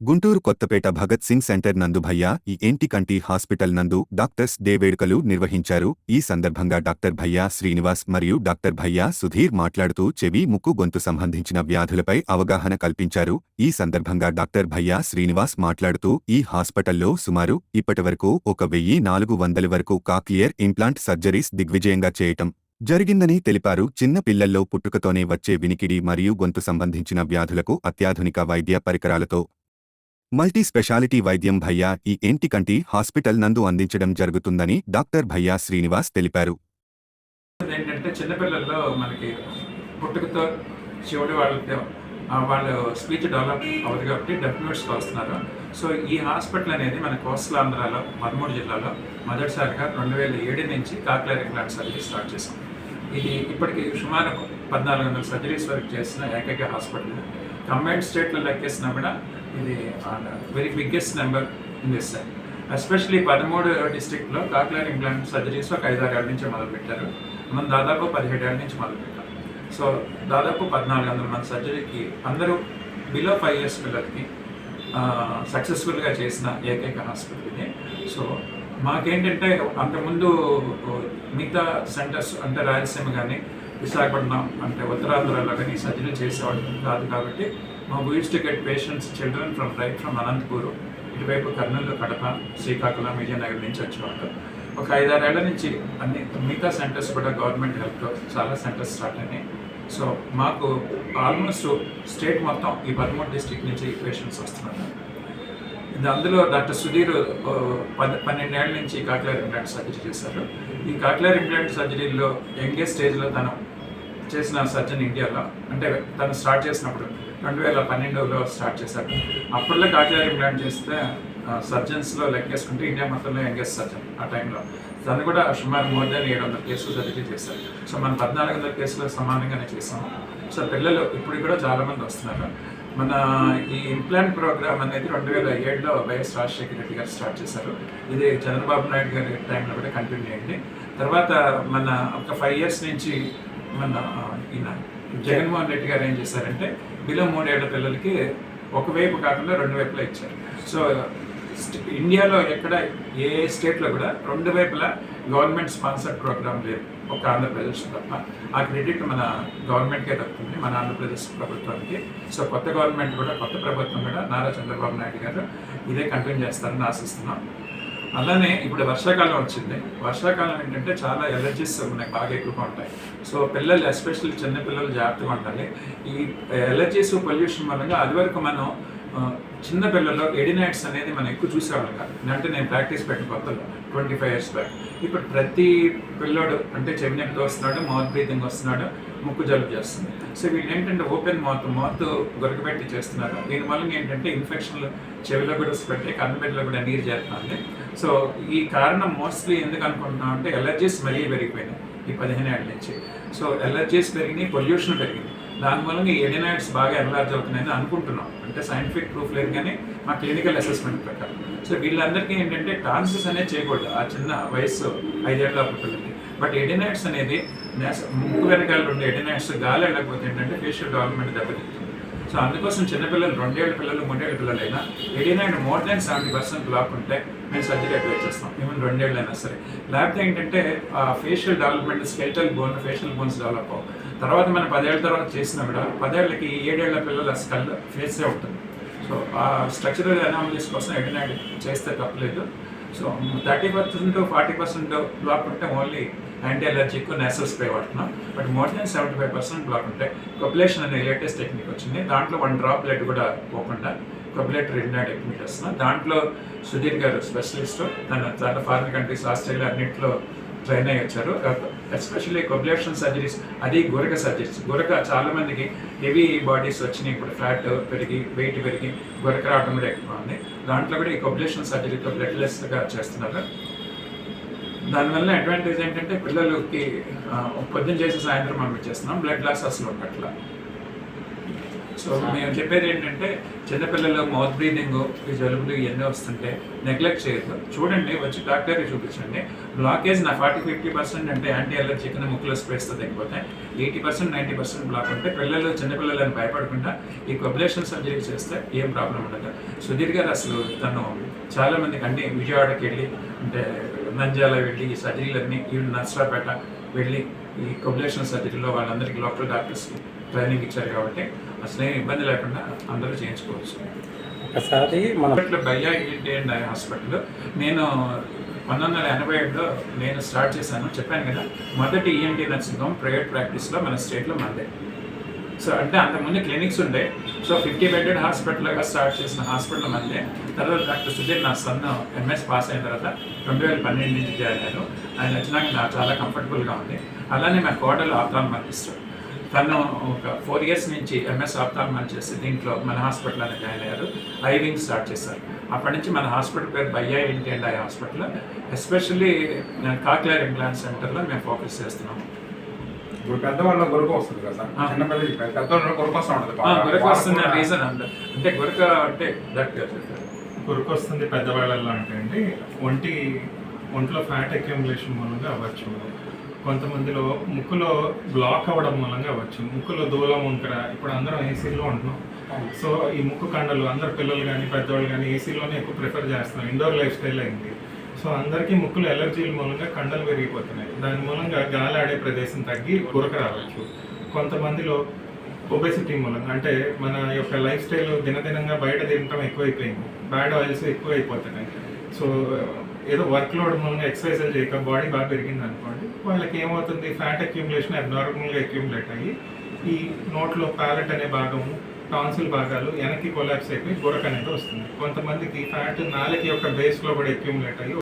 Guntur Kothapeta Bhagat Singh centre నందు భయ్యా ఈ ఏంటి కంటి హాస్పిటల్ నందు డాక్టర్స్ డే వేడుకలు నిర్వహించారు. ఈ సందర్భంగా డాక్టర్ భయ్యా శ్రీనివాస్ మరియు డాక్టర్ భయ్యా సుధీర్ మాట్లాడుతూ చెవి ముక్కు గొంతు సంబంధించిన వ్యాధులపై అవగాహన కల్పించారు. ఈ సందర్భంగా డాక్టర్ భయ్యా శ్రీనివాస్ మాట్లాడుతూ ఈ హాస్పిటల్లో సుమారు ఇప్పటివరకు ఒక వెయ్యి నాలుగు వందల వరకు కాక్లియర్ ఇంప్లాంట్ సర్జరీస్ దిగ్విజయంగా చేయటం జరిగిందని తెలిపారు. చిన్న పిల్లల్లో పుట్టుకతోనే వచ్చే వినికిడి మరియు గొంతు సంబంధించిన వ్యాధులకు అత్యాధునిక వైద్య పరికరాలతో మల్టీ స్పెషాలిటీ వైద్యం భయ్యా ఈ ఏంటి కంటి హాస్పిటల్ నందు అందించడం జరుగుతుందని డాక్టర్ భయ్యా శ్రీనివాస్ తెలిపారు. ఏంటంటే చిన్నపిల్లల్లో మనకి పుట్టుకతో చెవుడు వాళ్ళతో వాళ్ళు స్పీచ్ డెవలప్ అవ్వదు కాబట్టి డెఫ్ నోట్స్కి వస్తున్నారు సో ఈ హాస్పిటల్ అనేది మన కోస్టల్ ఆంధ్రాలో పదమూడు జిల్లాలో మొదటిసారిగా రెండు వేల ఏడు నుంచి కాక్లర్ ఇంప్లాంట్ సర్జరీ స్టార్ట్ చేసాం ఇది ఇప్పటికి సుమారు పద్నాలుగు వందల సర్జరీస్ వరకు చేసిన ఏకైక హాస్పిటల్. కంబైన్డ్ స్టేట్లో లెక్కేసినా కూడా ఇది very biggest number in this side especially పదమూడు డిస్ట్రిక్ట్లో కాక్లర్ ఇంప్లాంట్ సర్జరీస్ ఒక ఐదారు ఏళ్ళ నుంచి మొదలుపెట్టారు. మనం దాదాపు పదిహేడు ఏళ్ళ నుంచి మొదలుపెట్టాం. సో దాదాపు పద్నాలుగు వందల మంది సర్జరీకి అందరూ బిలో ఫైవ్ ఇయర్స్ పిల్లలకి సక్సెస్ఫుల్గా చేసిన ఏకైక హాస్పిటల్ ఇది. సో మాకేంటంటే అంతకుముందు మిగతా సెంటర్స్ అంటే రాయలసీమ కానీ విశాఖపట్నం అంటే ఉత్తరాంధ్రలో కానీ సర్జరీ చేసేవాళ్ళు కాదు కాబట్టి మా needs to get patients children from right from Anantapur ఇటువైపు కర్నూలు కడప శ్రీకాకుళం విజయనగరం నుంచి వచ్చేవాళ్ళు. ఒక ఐదారేళ్ళ నుంచి అన్ని మిగతా సెంటర్స్ కూడా గవర్నమెంట్ హెల్ప్తో చాలా సెంటర్స్ స్టార్ట్ అయినాయి. సో మాకు ఆల్మోస్ట్ స్టేట్ మొత్తం ఈ పదమూడు డిస్టిక్ నుంచి ఈ పేషెంట్స్ వస్తున్నారు. ఇది అందులో డాక్టర్ సుధీర్ ఆ, పన్నెండేళ్ళ నుంచి కాక్లర్ ఇంప్లాంట్ సర్జరీ చేశారు. ఈ కాక్లర్ ఇంప్లాంట్ సర్జరీలో యంగెస్ట్ స్టేజ్లో తను చేసిన సర్జన్ ఇండియాలో అంటే తను స్టార్ట్ చేసినప్పుడు రెండు వేల పన్నెండులో స్టార్ట్ చేశారు. అప్పట్లో కాక్లర్ ఇంప్లాంట్ చేస్తే సర్జన్స్లో లెక్కేసుకుంటే ఇండియా మొత్తంలో యంగెస్ట్ సర్జన్ ఆ టైంలో. తను కూడా సుమారు మోర్ దాన్ ఏడు వందల కేసులు సర్జరీ చేశారు. సో మనం పద్నాలుగు వందల కేసులు సమానంగానే చేసాము సో పిల్లలు ఇప్పుడు కూడా చాలామంది వస్తున్నారు. మన ఈ ఇంప్లాంట్ ప్రోగ్రామ్ అనేది రెండు వేల ఏడులో వైఎస్ రాజశేఖర రెడ్డి గారు స్టార్ట్ చేశారు. ఇది చంద్రబాబు నాయుడు గారి టైంలో కూడా కంటిన్యూ అయింది. తర్వాత మన ఒక ఫైవ్ ఇయర్స్ నుంచి మన ఈయన జగన్మోహన్ రెడ్డి గారు ఏం చేశారంటే బిలో మూడేళ్ళ పిల్లలకి ఒకవైపు కాకుండా రెండు వైపులా ఇచ్చారు. సో ఇండియాలో ఎక్కడ ఏ స్టేట్లో కూడా రెండు వైపులా గవర్నమెంట్ స్పాన్సర్డ్ ప్రోగ్రామ్ లేదు. ఒక ఆంధ్రప్రదేశ్ తప్ప. ఆ క్రెడిట్ మన గవర్నమెంట్కే దక్కుతుంది మన ఆంధ్రప్రదేశ్ ప్రభుత్వానికి. సో కొత్త గవర్నమెంట్ కూడా కొత్త ప్రభుత్వం కూడా నారా చంద్రబాబు నాయుడు గారు ఇదే కంటిన్యూ చేస్తారని ఆశిస్తున్నాం. అలానే ఇప్పుడు వర్షాకాలం వచ్చింది. వర్షాకాలం ఏంటంటే చాలా ఎలర్జీస్ మనకి బాగా ఎక్కువగా ఉంటాయి. సో పిల్లలు ఎస్పెషల్లీ చిన్నపిల్లలు జాగ్రత్తగా ఉండాలి. ఈ ఎలర్జీస్ పొల్యూషన్ వల్ల అది వరకు మనం చిన్న పిల్లల్లో ఎడినైట్స్ అనేది మనం ఎక్కువ చూసేవాళ్ళం కాదు. అంటే నేను ప్రాక్టీస్ పెట్టిన కొత్తలో ట్వంటీ ఫైవ్ ఇయర్స్ బ్యాక్. ఇప్పుడు ప్రతి పిల్లోడు అంటే చెవి వస్తున్నాడు మౌత్ బ్రీతింగ్ వస్తున్నాడు ముక్కు జలుబు చేస్తుంది. సో వీళ్ళు ఏంటంటే ఓపెన్ మౌత్ మౌత్ గొరకబెట్టి చేస్తున్నారు. దీనివల్ల ఏంటంటే ఇన్ఫెక్షన్లు చెవిలో కూడా స్ప్రెడ్ కన్నబెట్టలో కూడా నీరు చేరుతుంది. సో ఈ కారణం మోస్ట్లీ ఎందుకు అనుకుంటున్నాం అంటే ఎలర్జీస్ మరీ పెరిగిపోయినాయి ఈ పదిహేను ఏళ్ళ నుంచి. సో ఎలర్జీస్ పెరిగినాయి పొల్యూషన్ పెరిగింది. దాని ఈ ఎడినాయిడ్స్ బాగా ఎన్లార్జ్ అవుతున్నాయని అనుకుంటున్నాం. అంటే సైంటిఫిక్ ప్రూఫ్ లేదు కానీ మా క్లినికల్ అసెస్మెంట్ ప్రకారం. సో వీళ్ళందరికీ ఏంటంటే టాన్సెస్ అనేది చేయకూడదు. ఆ చిన్న వయసు ఐదేళ్ళ పిల్లలకి. బట్ ఎడినాయిడ్స్ అనేది నేస- ముక్కు వెనకాల ఉండే ఎడినాక్స్ గాలి వెళ్ళకపోతే ఏంటంటే ఫేషియల్ డెవలప్మెంట్ దెబ్బతింటుంది. సో అందుకోసం చిన్నపిల్లలు రెండేళ్ళ పిల్లలు మూడేళ్ళ పిల్లలైనా adenoid more than seventy percent block ఉంటే మేము సర్జరీ అప్లై చేస్తాం ఈవెన్ రెండేళ్ళైనా సరే. లేకపోతే ఏంటంటే ఆ facial development skeletal bone facial bones develop అవ్వ తర్వాత మనం పదేళ్ళ తర్వాత చేసినా కూడా పదేళ్ళకి ఏడేళ్ళ పిల్లల స్కల్ ఫేసే ఉంటుంది. సో ఆ స్ట్రక్చరల్ అనామలీస్ కోసం ఎడినైట్ చేస్తే తప్పలేదు. So thirty percent forty percent block ఉంటే only anti allergic nasal spray వాడుతున్నాం. But more then seventy five percent block ఉంటాయి కొపులేషన్ అనే లేటెస్ట్ టెక్నిక్ వచ్చింది. దాంట్లో వన్ డ్రాప్ బ్లడ్ కూడా పోకుండా కొపులేట్ రిడినాడ్ టెక్నిక్ చేస్తున్నాం. దాంట్లో సుధీర్ గారు స్పెషలిస్ట్ తన చాలా ఫారిన్ కంట్రీస్ ఆస్ట్రేలియా అన్నింటిలో ట్రైన్ అయ్యి వచ్చారు. ఎస్పెషల్లీ కొబ్లేషన్ సర్జరీస్ అది గురక సర్జరీస్ గురక చాలామందికి హెవీ బాడీస్ వచ్చినాయి. ఇప్పుడు ఫ్యాట్ పెరిగి వెయిట్ పెరిగి గురక రావడం కూడా ఎక్కువ ఉంది. దాంట్లో కూడా ఈ కొబ్లేషన్ సర్జరీతో బ్లడ్లెస్గా చేస్తున్నారు. దానివల్ల అడ్వాంటేజ్ ఏంటంటే పిల్లలకి పొద్దున పొద్దున్న చేసి సాయంత్రం పంపించేస్తున్నాం బ్లడ్ లాస్ అసలు ఉండట్లా. సో మేము చెప్పేది ఏంటంటే చిన్నపిల్లలు మౌత్ బ్రీదింగ్ జలుబులు ఇవన్నీ వస్తుంటే నెగ్లెక్ట్ చేయొద్దు. చూడండి వచ్చి డాక్టర్కి చూపించండి. బ్లాకేజ్ నా ఫార్టీ ఫిఫ్టీ పర్సెంట్ అంటే యాంటీ అలర్జీ కింద ముక్కులో స్పేస్తో తగ్గిపోతాయి eighty percent ninety percent block ఉంటే పిల్లలు చిన్నపిల్లలని భయపడకుండా ఈ కొబులేషన్ సర్జరీ చేస్తే ఏం ప్రాబ్లం ఉండదు. సుధీర్ గారు అసలు తను చాలామంది మందికి విజయవాడకి వెళ్ళి అంటే నంద్యాల వెళ్ళి ఈ సర్జరీలన్నీ ఈవెన్ నర్సరాపేట వెళ్ళి ఈ కొబులేషన్ సర్జరీలో వాళ్ళందరికీ లోకల్ డాక్టర్స్కి ట్రైనింగ్ ఇచ్చారు కాబట్టి అసలు ఏం ఇబ్బంది లేకుండా అందరూ చేయించుకోవచ్చు. ఒకసారి మన భయ్యా ఈఎన్టీ అండ్ హాస్పిటల్ నేను పంతొమ్మిది వందల ఎనభై ఏడులో నేను స్టార్ట్ చేశాను. చెప్పాను కదా మొదటి ఈఎన్టీ నర్సింగ్ హోమ్ ప్రైవేట్ ప్రాక్టీస్లో మన స్టేట్లో మందే సో అంటే అంతకుముందు క్లినిక్స్ ఉండే. సో ఫిఫ్టీ బెడెడ్ హాస్పిటల్గా స్టార్ట్ చేసిన హాస్పిటల్ మధ్య తర్వాత డాక్టర్ సుధీర్ నా సన్ ఎంఎస్ పాస్ అయిన తర్వాత రెండు వేల పన్నెండు నుంచి జాయిన్ అయ్యారు ఆయన వచ్చినాక నాకు చాలా కంఫర్టబుల్గా ఉంది. అలానే మా కోడలు ఆప్తాల్మాలజిస్ట్ తను ఒక ఫోర్ ఇయర్స్ నుంచి ఎంఎస్ ఆప్తాల్మాల్ చేసి దీంట్లో మన హాస్పిటల్ అనేది జాయిన్ అయ్యారు. ఐ వింగ్ స్టార్ట్ చేశారు. అప్పటి నుంచి మన హాస్పిటల్ పేరు Bayya ENT and eye hospital. Especially cochlear implant సెంటర్లో మేము ఫోకస్ చేస్తున్నాము ఇప్పుడు పెద్దవాళ్ళ గురక వస్తుంది కదా సార్. చిన్నపిల్లలకి పెద్దవాళ్ళ గురక వస్తూ ఉంటుంది వాళ్ళకు కూడా రీజన్ అంట అంటే గురక అంటే కురుకు వస్తుంది పెద్దవాళ్ళల్లో అంటే అండి ఒంటి ఒంట్లో ఫ్యాట్ అక్యుములేషన్ మూలంగా అవ్వచ్చు. కొంతమందిలో ముక్కులో బ్లాక్ అవ్వడం మూలంగా అవ్వచ్చు. ముక్కులో దూలం వంకర ఇప్పుడు అందరం ఏసీలో ఉంటున్నాం. సో ఈ ముక్కు కండలు అందరు పిల్లలు కానీ పెద్దవాళ్ళు కానీ ఏసీలోనే ఎక్కువ ప్రిఫర్ చేస్తున్నాం ఇండోర్ లైఫ్ స్టైల్ అయింది. సో అందరికీ ముక్కులు ఎలర్జీల మూలంగా కండలు పెరిగిపోతున్నాయి దాని మూలంగా గాలి ఆడే ప్రదేశం తగ్గి గురక రావచ్చు. కొంతమందిలో ఒబెసిటీ మూలంగా అంటే మన యొక్క లైఫ్ స్టైల్ దినదినంగా బయట తినటం ఎక్కువైపోయింది. బ్యాడ్ ఆయిల్స్ ఎక్కువ అయిపోతున్నాయి సో ఏదో వర్క్ లోడ్ మూలంగా ఎక్సర్సైజ్ చేయక బాడీ బాగా పెరిగింది అనుకోండి వాళ్ళకి ఏమవుతుంది? ఫ్యాట్ అక్యూములేషన్ అబ్నార్మల్గా అక్యూములేట్ అయ్యి ఈ నోట్లో ప్యాలెట్ అనే భాగము టాన్సిల్ భాగాలు వెనక్కి కొలాప్స్ అయిపోయి గురక అనేది వస్తుంది. కొంతమందికి ఫ్యాట్ నాలుగు యొక్క బేస్లో కూడా అక్యూములేట్ అయ్యి